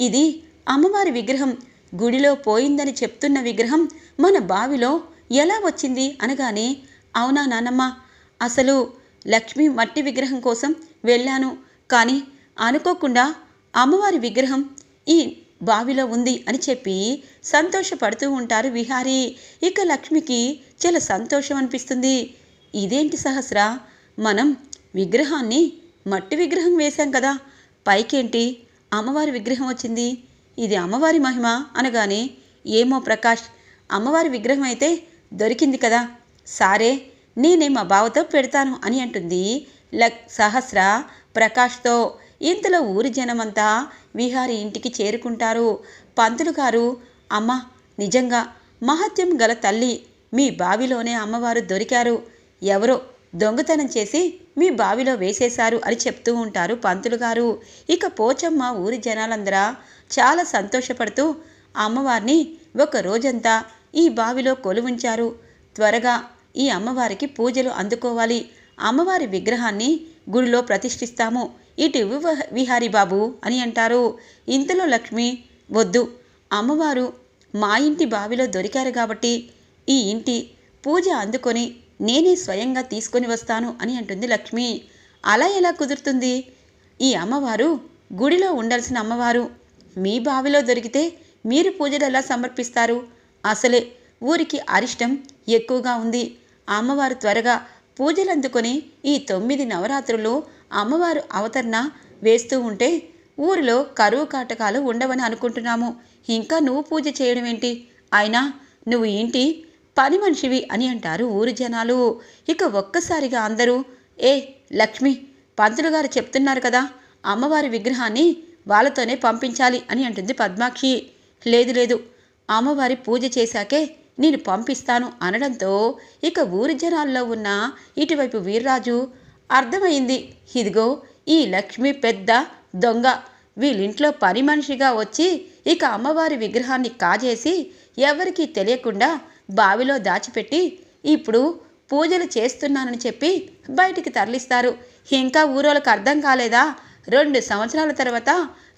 ఇది అమ్మవారి విగ్రహం. గుడిలో పోయిందని చెప్తున్న విగ్రహం మన బావిలో ఎలా వచ్చింది అనగానే అవునా నానమ్మ అసలు లక్ష్మి మట్టి విగ్రహం కోసం వెళ్ళాను. కానీ అనుకోకుండా అమ్మవారి విగ్రహం ఈ బావిలో ఉంది అని చెప్పి సంతోషపడుతూ ఉంటారు విహారీ. ఇక లక్ష్మికి చాలా సంతోషం అనిపిస్తుంది. ఇదేంటి సహస్ర? మనం విగ్రహాన్ని మట్టి విగ్రహం వేశాం కదా. పైకేంటి? అమ్మవారి విగ్రహం వచ్చింది. ఇది అమ్మవారి మహిమ అనగానే ఏమో ప్రకాష్ అమ్మవారి విగ్రహం అయితే దొరికింది కదా. సారే నేనే మా బావతో పెడతాను అని అంటుంది లక్ సహస్ర ప్రకాష్తో. ఇంతలో ఊరి జనమంతా విహారి ఇంటికి చేరుకుంటారు. పంతులు గారు అమ్మ నిజంగా మహత్యం గల తల్లి మీ బావిలోనే అమ్మవారు దొరికారు. ఎవరో దొంగతనం చేసి మీ బావిలో వేసేశారు అని చెప్తూ ఉంటారు పంతులు గారు. ఇక పోచమ్మ ఊరి జనాలందరా చాలా సంతోషపడుతూ అమ్మవారిని ఒక రోజంతా ఈ బావిలో కొలువుంచారు. త్వరగా ఈ అమ్మవారికి పూజలు అందుకోవాలి. అమ్మవారి విగ్రహాన్ని గుడిలో ప్రతిష్ఠిస్తాము. ఇటు విహారి విహారీ బాబు అని అంటారు. ఇంతలో లక్ష్మి వద్దు అమ్మవారు మా ఇంటి బావిలో దొరికారు కాబట్టి ఈ ఇంటి పూజ అందుకొని నేనే స్వయంగా తీసుకొని వస్తాను అని అంటుంది లక్ష్మి. అలా ఎలా కుదురుతుంది? ఈ అమ్మవారు గుడిలో ఉండాల్సిన అమ్మవారు. మీ బావిలో దొరికితే మీరు పూజలు ఎలా సమర్పిస్తారు? అసలే ఊరికి అరిష్టం ఎక్కువగా ఉంది. అమ్మవారు త్వరగా పూజలు అందుకొని ఈ తొమ్మిది నవరాత్రులు అమ్మవారు అవతరణ వేస్తూ ఉంటే ఊరిలో కరువు కాటకాలు ఉండవని అనుకుంటున్నాము. ఇంకా నువ్వు పూజ చేయడం ఏంటి? అయినా నువ్వు ఏంటి పని మనిషివి అని అంటారు ఊరి జనాలు. ఇక ఒక్కసారిగా అందరూ ఏ లక్ష్మి పంతులు గారు చెప్తున్నారు కదా అమ్మవారి విగ్రహాన్ని వాళ్ళతోనే పంపించాలి అని అంటుంది పద్మాక్షి. లేదు లేదు అమ్మవారి పూజ చేశాకే నేను పంపిస్తాను అనడంతో ఇక ఊరి జనాల్లో ఉన్న ఇటువైపు వీర్రాజు అర్థమైంది ఇదిగో ఈ లక్ష్మి పెద్ద దొంగ. వీళ్ళింట్లో పని మనిషిగా వచ్చి ఇక అమ్మవారి విగ్రహాన్ని కాజేసి ఎవరికీ తెలియకుండా బావిలో దాచిపెట్టి ఇప్పుడు పూజలు చేస్తున్నానని చెప్పి బయటికి తరలిస్తారు. ఇంకా ఊరోళ్ళకి అర్థం కాలేదా? రెండు సంవత్సరాల తర్వాత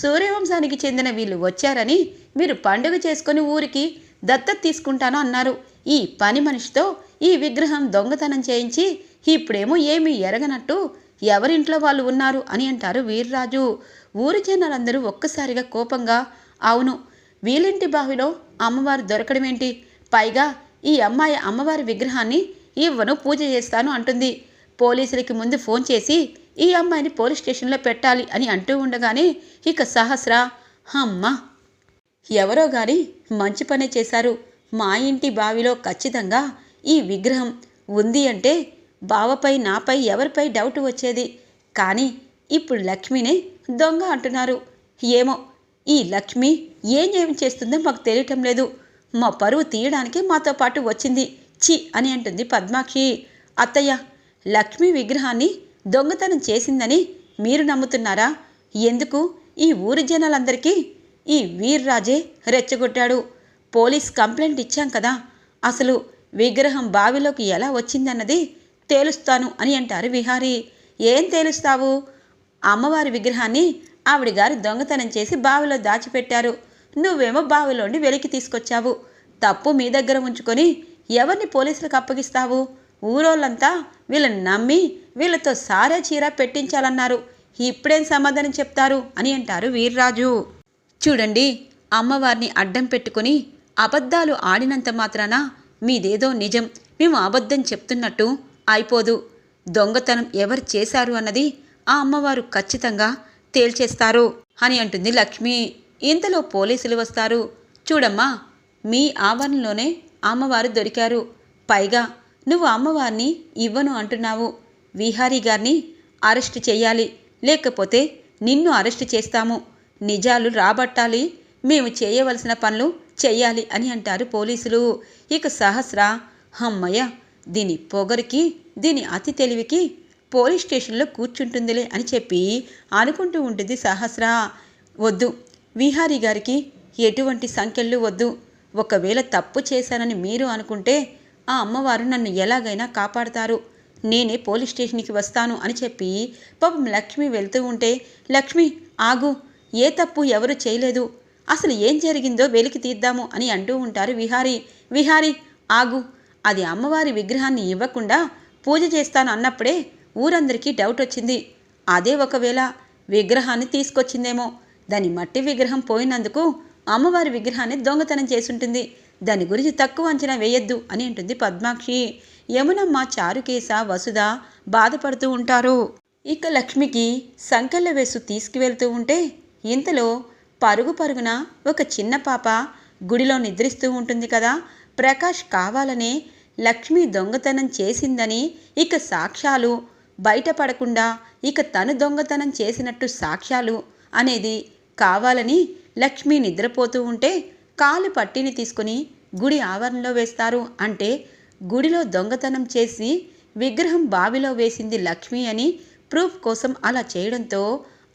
సూర్యవంశానికి చెందిన వీళ్ళు వచ్చారని మీరు పండుగ చేసుకొని ఊరికి దత్తత తీసుకుంటాను అన్నారు. ఈ పని మనిషితో ఈ విగ్రహం దొంగతనం చేయించి ఇప్పుడేమో ఏమీ ఎరగనట్టు ఎవరింట్లో వాళ్ళు ఉన్నారు అని అంటారు వీర్రాజు. ఊరి జనాలందరూ ఒక్కసారిగా కోపంగా అవును వీళ్ళింటి బావిలో అమ్మవారు దొరకడమేంటి? పైగా ఈ అమ్మాయి అమ్మవారి విగ్రహాన్ని ఇవ్వను పూజ చేస్తాను అంటుంది. పోలీసులకి ముందు ఫోన్ చేసి ఈ అమ్మాయిని పోలీస్ స్టేషన్లో పెట్టాలి అని అంటూ ఉండగానే ఇక సహస్ర అమ్మ ఎవరో గాని మంచి పనే చేశారు. మా ఇంటి బావిలో ఖచ్చితంగా ఈ విగ్రహం ఉంది అంటే బావపై నాపై ఎవరిపై డౌట్ వచ్చేది. కానీ ఇప్పుడు లక్ష్మినే దొంగ అంటున్నారు. ఏమో ఈ లక్ష్మి ఏం ఏం చేస్తుందో మాకు తెలియటం లేదు. మా పరువు తీయడానికి మాతో పాటు వచ్చింది. చి అని అంటుంది పద్మాక్షి అత్తయ్య లక్ష్మీ విగ్రహాన్ని దొంగతనం చేసిందని మీరు నమ్ముతున్నారా? ఎందుకు? ఈ ఊరి జనాలందరికీ ఈ వీర్రాజే రెచ్చగొట్టాడు. పోలీస్ కంప్లైంట్ ఇచ్చాం కదా. అసలు విగ్రహం బావిలోకి ఎలా వచ్చిందన్నది తేలుస్తాను అని అంటారు విహారీ. ఏం తేలుస్తావు? అమ్మవారి విగ్రహాన్ని ఆవిడ గారు దొంగతనం చేసి బావిలో దాచిపెట్టారు. నువ్వేమో బావిలోండి వెలికి తీసుకొచ్చావు. తప్పు మీ దగ్గర ఉంచుకొని ఎవరిని పోలీసులకు అప్పగిస్తావు? ఊరోళ్ళంతా వీళ్ళని నమ్మి వీళ్ళతో సారే చీర పెట్టించాలన్నారు. ఇప్పుడేం సమాధానం చెప్తారు అని అంటారు వీర్రాజు. చూడండి అమ్మవారిని అడ్డం పెట్టుకుని అబద్ధాలు ఆడినంత మాత్రాన మీదేదో నిజం. మేము అబద్ధం చెప్తున్నట్టు అయిపోదు. దొంగతనం ఎవరు చేశారు అన్నది ఆ అమ్మవారు ఖచ్చితంగా తేల్చేస్తారు అని అంటుంది లక్ష్మి. ఇంతలో పోలీసులు వస్తారు. చూడమ్మా మీ ఆవరణలోనే అమ్మవారు దొరికారు. పైగా నువ్వు అమ్మవారిని ఇవ్వను అంటున్నావు. విహారీ గారిని అరెస్ట్ చేయాలి. లేకపోతే నిన్ను అరెస్ట్ చేస్తాము. నిజాలు రాబట్టాలి. మేము చేయవలసిన పనులు చెయ్యాలి అని అంటారు పోలీసులు. ఇక సహస్ర హమ్మయ్య దీని పొగరికి దీని అతి తెలివికి పోలీస్ స్టేషన్లో కూర్చుంటుందిలే అని చెప్పి అనుకుంటూ ఉంటుంది సహస్ర. వద్దు విహారీ గారికి ఎటువంటి సంఖ్యలు వద్దు. ఒకవేళ తప్పు చేశానని మీరు అనుకుంటే ఆ అమ్మవారు నన్ను ఎలాగైనా కాపాడతారు. నేనే పోలీస్ స్టేషన్కి వస్తాను అని చెప్పి పాపం లక్ష్మి వెళ్తూ ఉంటే లక్ష్మి ఆగు ఏ తప్పు ఎవరు చేయలేదు. అసలు ఏం జరిగిందో వెలికి తీద్దాము అని అంటూ ఉంటారు విహారీ. విహారీ ఆగు అది అమ్మవారి విగ్రహాన్ని ఇవ్వకుండా పూజ చేస్తాను అన్నప్పుడే ఊరందరికీ డౌట్ వచ్చింది. అదే ఒకవేళ విగ్రహాన్ని తీసుకొచ్చిందేమో. దాని మట్టి విగ్రహం పోయినందుకు అమ్మవారి విగ్రహాన్ని దొంగతనం చేసుంటుంది. దాని గురించి తక్కువ అంచనా వేయొద్దు అని అంటుంది పద్మాక్షి. యమునమ్మ చారుకేశ వసుధ బాధపడుతూ ఉంటారు. ఇక లక్ష్మికి సంకెళ్ళ వేసు తీసుకువెళ్తూ ఉంటే ఇంతలో పరుగు పరుగున ఒక చిన్న పాప గుడిలో నిద్రిస్తూ ఉంటుంది కదా. ప్రకాష్ కావాలనే లక్ష్మి దొంగతనం చేసిందని ఇక సాక్ష్యాలు బయటపడకుండా ఇక తను దొంగతనం చేసినట్టు సాక్ష్యాలు అనేది కావాలని లక్ష్మి నిద్రపోతూ ఉంటే కాలు పట్టిని తీసుకుని గుడి ఆవరణలో వేస్తారు అంటే గుడిలో దొంగతనం చేసి విగ్రహం బావిలో వేసింది లక్ష్మి అని ప్రూఫ్ కోసం అలా చేయడంతో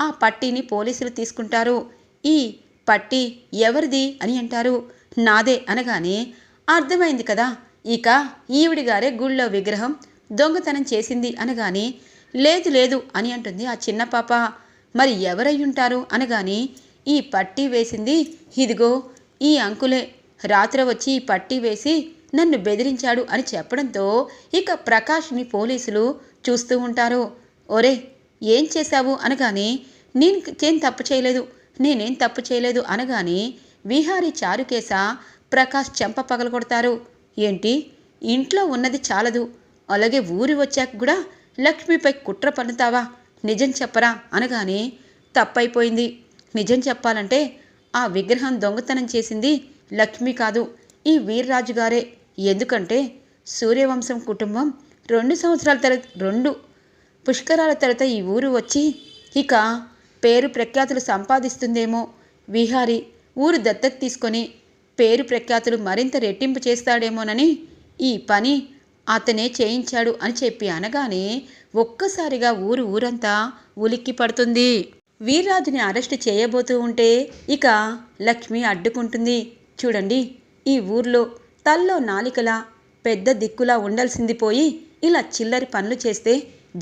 ఆ పట్టీని పోలీసులు తీసుకుంటారు. ఈ పట్టి ఎవరిది అని అంటారు. నాదే అనగానే అర్థమైంది కదా. ఇక ఈవిడి గారే గుళ్ళో విగ్రహం దొంగతనం చేసింది అనగానే లేదు లేదు అని అంటుంది ఆ చిన్న పాప. మరి ఎవరయ్యుంటారు? అనగాని అనగానే ఈ పట్టీ వేసింది ఇదిగో ఈ అంకులే. రాత్రి వచ్చి ఈ పట్టీ వేసి నన్ను బెదిరించాడు అని చెప్పడంతో ఇక ప్రకాష్ని పోలీసులు చూస్తూ ఉంటారు. ఒరే ఏం చేశావు? అనగానే నేను ఏం తప్పు చేయలేదు నేనేం తప్పు చేయలేదు అనగానే విహారీ చారుకేశ ప్రకాష్ చెంప పగలగొడతారు. ఏంటి? ఇంట్లో ఉన్నది చాలదు. అలాగే ఊరి వచ్చాక కూడా లక్ష్మిపై కుట్ర పన్నుతావా? నిజం చెప్పరా అనగానే తప్పైపోయింది. నిజం చెప్పాలంటే ఆ విగ్రహం దొంగతనం చేసింది లక్ష్మి కాదు ఈ వీర్రాజు గారే. ఎందుకంటే సూర్యవంశం కుటుంబం రెండు సంవత్సరాల తర రెండు పుష్కరాల తర్వాత ఈ ఊరు వచ్చి ఇక పేరు ప్రఖ్యాతులు సంపాదిస్తుందేమో. విహారి ఊరు దత్తత తీసుకొని పేరు ప్రఖ్యాతులు మరింత రెట్టింపు చేస్తాడేమోనని ఈ పని అతనే చేయించాడు అని చెప్పి అనగానే ఒక్కసారిగా ఊరు ఊరంతా ఉలిక్కి పడుతుంది. వీర్రాజుని అరెస్ట్ చేయబోతూ ఉంటే ఇక లక్ష్మి అడ్డుకుంటుంది. చూడండి ఈ ఊర్లో తల్లో నాలికలా పెద్ద దిక్కులా ఉండాల్సింది పోయి ఇలా చిల్లరి పనులు చేస్తే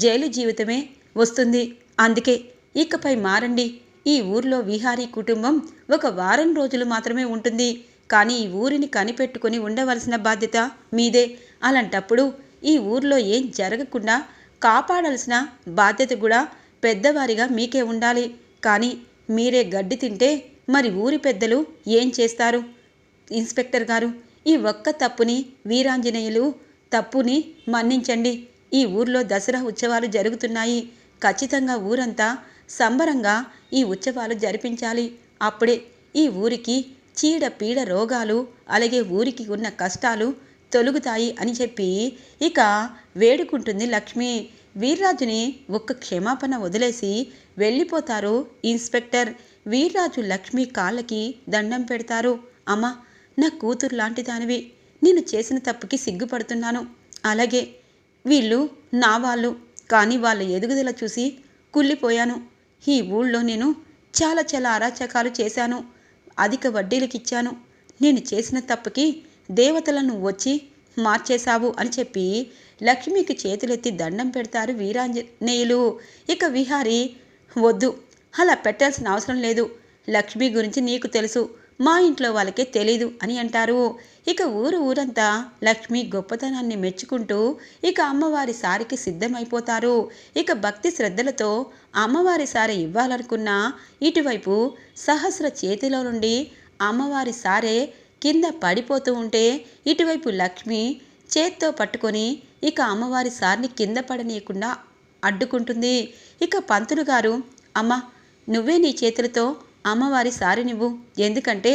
జైలు జీవితమే వస్తుంది. అందుకే ఇకపై మారండి. ఈ ఊర్లో విహారీ కుటుంబం ఒక వారం రోజులు మాత్రమే ఉంటుంది. కానీ ఈ ఊరిని కనిపెట్టుకుని ఉండవలసిన బాధ్యత మీదే. అలాంటప్పుడు ఈ ఊర్లో ఏం జరగకుండా కాపాడాల్సిన బాధ్యత కూడా పెద్దవారిగా మీకే ఉండాలి. కానీ మీరే గడ్డి తింటే మరి ఊరి పెద్దలు ఏం చేస్తారు? ఇన్స్పెక్టర్ గారు ఈ ఒక్క తప్పుని వీరాంజనేయులు తప్పుని మన్నించండి. ఈ ఊర్లో దసరా ఉత్సవాలు జరుగుతున్నాయి. ఖచ్చితంగా ఊరంతా సంబరంగా ఈ ఉత్సవాలు జరిపించాలి. అప్పుడే ఈ ఊరికి చీడ పీడ రోగాలు అలాగే ఊరికి ఉన్న కష్టాలు తొలుగుతాయి అని చెప్పి ఇక వేడుకుంటుంది లక్ష్మి. వీర్రాజుని ఒక్క క్షమాపణ వదిలేసి వెళ్ళిపోతారు ఇన్స్పెక్టర్. వీర్రాజు లక్ష్మి కాళ్ళకి దండం పెడతారు. అమ్మా నా కూతురు లాంటి దానివి నేను చేసిన తప్పుకి సిగ్గుపడుతున్నాను. అలాగే వీళ్ళు నా వాళ్ళు. కానీ వాళ్ళ ఎదుగుదల చూసి కుళ్ళిపోయాను. ఈ ఊళ్ళో నేను చాలా చాలా అరాచకాలు చేశాను. అధిక వడ్డీలకు ఇచ్చాను నేను చేసిన తప్పుకి దేవతలను వచ్చి మార్చేశావు అని చెప్పి లక్ష్మికి చేతులెత్తి దండం పెడతారు వీరాంజనేయులు. ఇక విహారి వద్దు అలా పెట్టాల్సిన అవసరం లేదు. లక్ష్మి గురించి నీకు తెలుసు మా ఇంట్లో వాళ్ళకే తెలీదు అని అంటారు. ఇక ఊరు ఊరంతా లక్ష్మి గొప్పతనాన్ని మెచ్చుకుంటూ ఇక అమ్మవారి సారికి సిద్ధమైపోతారు. ఇక భక్తి శ్రద్ధలతో అమ్మవారి సారి ఇవ్వాలనుకున్న ఇటువైపు సహస్ర చేతిలో నుండి అమ్మవారి సారే కింద పడిపోతూ ఉంటే ఇటువైపు లక్ష్మి చేత్తో పట్టుకొని ఇక అమ్మవారి సార్ని కింద పడనీయకుండా అడ్డుకుంటుంది. ఇక పంతులు గారు అమ్మ నువ్వే నీ చేతులతో అమ్మవారి సారినివ్వు. ఎందుకంటే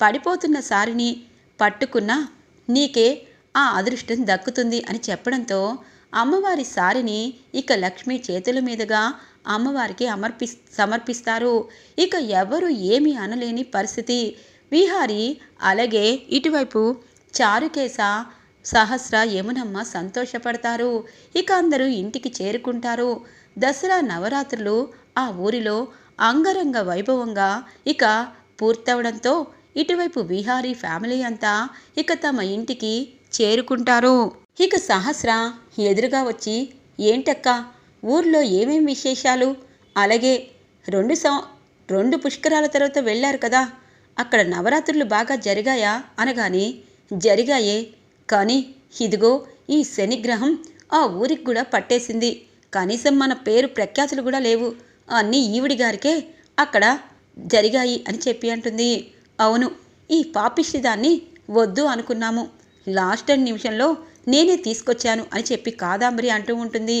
పడిపోతున్న సారిని పట్టుకున్నా నీకే ఆ అదృష్టం దక్కుతుంది అని చెప్పడంతో అమ్మవారి సారిని ఇక లక్ష్మి చేతుల మీదుగా అమ్మవారికి అమర్పి సమర్పిస్తారు. ఇక ఎవరు ఏమీ అనలేని పరిస్థితి. విహారి అలాగే ఇటువైపు చారుకేశ సహస్ర యమునమ్మ సంతోషపడతారు. ఇక అందరూ ఇంటికి చేరుకుంటారు. దసరా నవరాత్రులు ఆ ఊరిలో అంగరంగ వైభవంగా ఇక పూర్తవడంతో ఇటువైపు విహారీ ఫ్యామిలీ అంతా ఇక తమ ఇంటికి చేరుకుంటారు. ఇక సహస్ర ఎదురుగా వచ్చి ఏంటక్క ఊర్లో ఏమేం విశేషాలు? అలాగే రెండు సం రెండు పుష్కరాల తర్వాత వెళ్ళారు కదా అక్కడ నవరాత్రులు బాగా జరిగాయా? అనగానే జరిగాయే. కానీ ఇదిగో ఈ శనిగ్రహం ఆ ఊరికి కూడా పట్టేసింది. కనీసం మన పేరు ప్రఖ్యాతులు కూడా లేవు. అన్నీ ఈవిడి గారికే అక్కడ జరిగాయి అని చెప్పి అంటుంది. అవును ఈ పాపిష్టి దాన్ని వద్దు అనుకున్నాము. లాస్ట్ అండ్ నిమిషంలో నేనే తీసుకొచ్చాను అని చెప్పి కాదాంబరి అంటూ ఉంటుంది.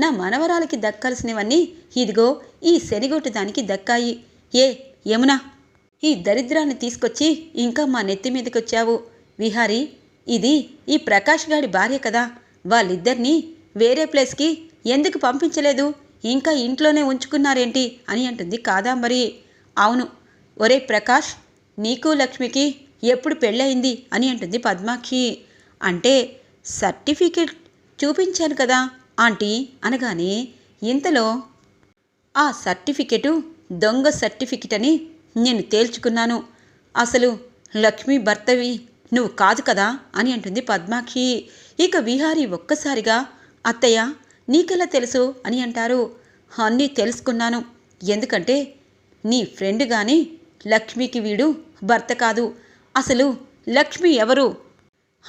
నా మనవరాలకి దక్కాల్సినవన్నీ ఇదిగో ఈ శనిగొట్టు దానికి దక్కాయి. ఏ యమునా ఈ దరిద్రాన్ని తీసుకొచ్చి ఇంకా మా నెత్తి మీదకి వచ్చావు విహారీ ఇది ఈ ప్రకాష్ గాడి భార్య కదా. వాళ్ళిద్దరినీ వేరే ప్లేస్కి ఎందుకు పంపించలేదు? ఇంకా ఇంట్లోనే ఉంచుకున్నారేంటి అని అంటుంది కాదాంబరి. అవును ఒరే ప్రకాష్ నీకు లక్ష్మికి ఎప్పుడు పెళ్ళయింది అని అంటుంది పద్మాక్షి. అంటే సర్టిఫికెట్ చూపించాను కదా ఆంటీ అనగానే ఇంతలో ఆ సర్టిఫికెటు దొంగ సర్టిఫికెట్ అని నేను తేల్చుకున్నాను. అసలు లక్ష్మి భర్తవి నువ్వు కాదు కదా అని అంటుంది పద్మాక్షి. ఇక విహారి ఒక్కసారిగా అత్తయ్య నీకెలా తెలుసు అని అంటారు. అన్నీ తెలుసుకున్నాను. ఎందుకంటే నీ ఫ్రెండ్ కానీ లక్ష్మికి వీడు భర్త కాదు. అసలు లక్ష్మి ఎవరు?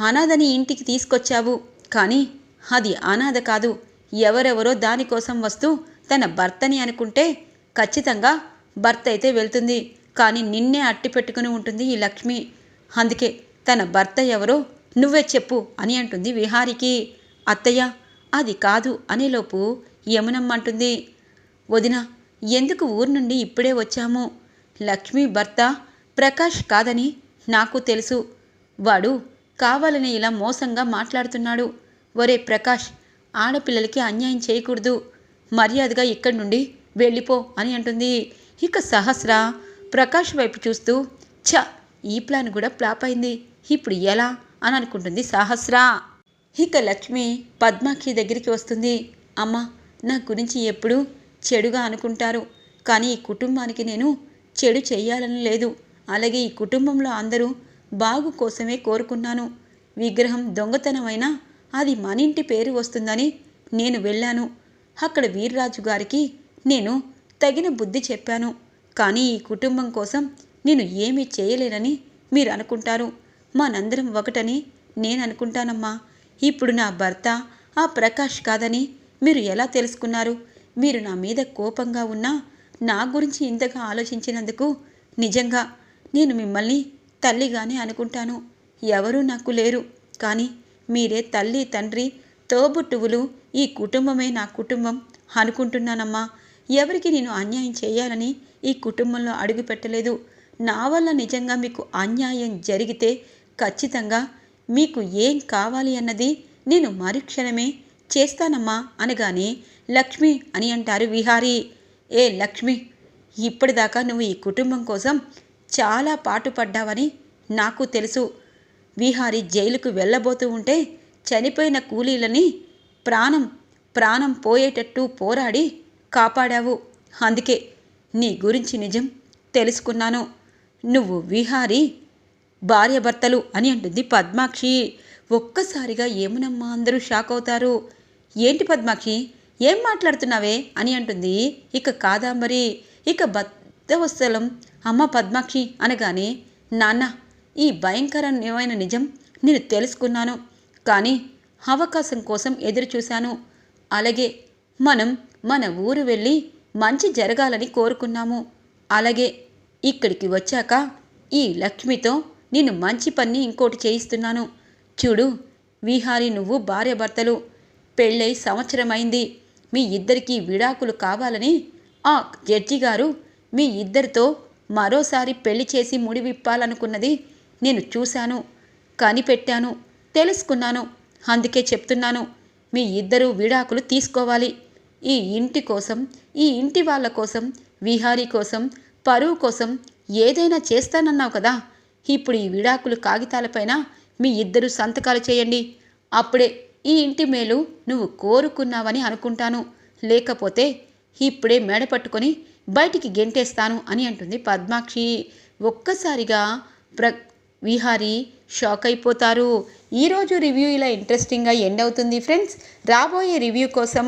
అనాథని ఇంటికి తీసుకొచ్చావు. కానీ అది అనాథ కాదు. ఎవరెవరో దానికోసం వస్తూ తన భర్తని అనుకుంటే ఖచ్చితంగా భర్త అయితే వెళ్తుంది. కానీ నిన్నే అట్టి పెట్టుకుని ఉంటుంది ఈ లక్ష్మి. అందుకే తన భర్త ఎవరో నువ్వే చెప్పు అని అంటుంది విహారికి. అత్తయ్య అది కాదు అనేలోపు యమునమ్మ అంటుంది. వదిన ఎందుకు ఊరు నుండి ఇప్పుడే వచ్చాము? లక్ష్మి భర్త ప్రకాష్ కాదని నాకు తెలుసు. వాడు కావాలని ఇలా మోసంగా మాట్లాడుతున్నాడు. ఒరే ప్రకాష్ ఆడపిల్లలకి అన్యాయం చేయకూడదు. మర్యాదగా ఇక్కడి నుండి వెళ్ళిపో అని అంటుంది. ఇక సహస్ర ప్రకాష్ వైపు చూస్తూ ఛ ఈ ప్లాన్ కూడా ఫ్లాప్ అయింది. ఇప్పుడు ఎలా? అని అనుకుంటుంది సహస్రా. ఇక లక్ష్మి పద్మాక్షి దగ్గరికి వస్తుంది. అమ్మ నా గురించి ఎప్పుడూ చెడుగా అనుకుంటారు. కానీ ఈ కుటుంబానికి నేను చెడు చేయాలని లేదు. అలాగే ఈ కుటుంబంలో అందరూ బాగు కోసమే కోరుకున్నాను. విగ్రహం దొంగతనమైనా అది మన ఇంటి పేరు వస్తుందని నేను వెళ్ళాను. అక్కడ వీర్రాజు గారికి నేను తగిన బుద్ధి చెప్పాను. కానీ ఈ కుటుంబం కోసం నేను ఏమీ చేయలేనని మీరు అనుకుంటారు. మనందరం ఒకటని నేను అనుకుంటానమ్మా. ఇప్పుడు నా భర్త ఆ ప్రకాష్ కాదని మీరు ఎలా తెలుసుకున్నారు? మీరు నా మీద కోపంగా ఉన్నా నా గురించి ఇంతగా ఆలోచించినందుకు నిజంగా నేను మిమ్మల్ని తల్లిగానే అనుకుంటాను. ఎవరూ నాకు లేరు. కానీ మీరే తల్లి తండ్రి తోబుట్టువులు ఈ కుటుంబమే నా కుటుంబం అనుకుంటున్నానమ్మా. ఎవరికి నేను అన్యాయం చేయాలని ఈ కుటుంబంలో అడుగు పెట్టలేదు. నా వల్ల నిజంగా మీకు అన్యాయం జరిగితే ఖచ్చితంగా మీకు ఏం కావాలి అన్నది నేను మరుక్షణమే చేస్తానమ్మా అనగానే లక్ష్మి అని అంటారు విహారీ. ఏ లక్ష్మి ఇప్పటిదాకా నువ్వు ఈ కుటుంబం కోసం చాలా పాటుపడ్డావని నాకు తెలుసు. విహారీ జైలుకు వెళ్ళబోతూ ఉంటే చనిపోయిన కూలీలని ప్రాణం ప్రాణం పోయేటట్టు పోరాడి కాపాడావు. అందుకే నీ గురించి నిజం తెలుసుకున్నాను. నువ్వు విహారీ భార్యభర్తలు అని అంటుంది పద్మాక్షి. ఒక్కసారిగా ఏమునమ్మా అందరూ షాక్ అవుతారు. ఏంటి పద్మాక్షి ఏం మాట్లాడుతున్నావే అని అంటుంది. ఇక కాదాంబరి ఇక భక్తవత్సలం అమ్మ పద్మాక్షి అనగానే నాన్న ఈ భయంకరమైన నిజం నేను తెలుసుకున్నాను. కానీ అవకాశం కోసం ఎదురు చూశాను అలాగే మనం మన ఊరు వెళ్ళి మంచి జరగాలని కోరుకున్నాము. అలాగే ఇక్కడికి వచ్చాక ఈ లక్ష్మితో నేను మంచి పని ఇంకోటి చేయిస్తున్నాను. చూడు విహారి నువ్వు భార్యాభర్తలు. పెళ్ళై సంవత్సరమైంది. మీ ఇద్దరికీ విడాకులు కావాలని ఆ జడ్జి గారు మీ ఇద్దరితో మరోసారి పెళ్ళి చేసి ముడివిప్పాలనుకున్నది నేను చూశాను కనిపెట్టాను తెలుసుకున్నాను. అందుకే చెప్తున్నాను మీ ఇద్దరు విడాకులు తీసుకోవాలి. ఈ ఇంటి కోసం ఈ ఇంటి వాళ్ళ కోసం విహారీ కోసం పరువు కోసం ఏదైనా చేస్తానన్నావు కదా. ఇప్పుడు ఈ విడాకులు కాగితాలపైన మీ ఇద్దరు సంతకాలు చేయండి. అప్పుడే ఈ ఇంటి మేలు నువ్వు కోరుకున్నావని అనుకుంటాను. లేకపోతే ఇప్పుడే మెడ పట్టుకొని బయటికి గెంటేస్తాను అని అంటుంది పద్మాక్షి. ఒక్కసారిగా ప్ర విహారీ షాక్ అయిపోతారు. ఈరోజు రివ్యూ ఇలా ఇంట్రెస్టింగ్గా ఎండ్ అవుతుంది ఫ్రెండ్స్. రాబోయే రివ్యూ కోసం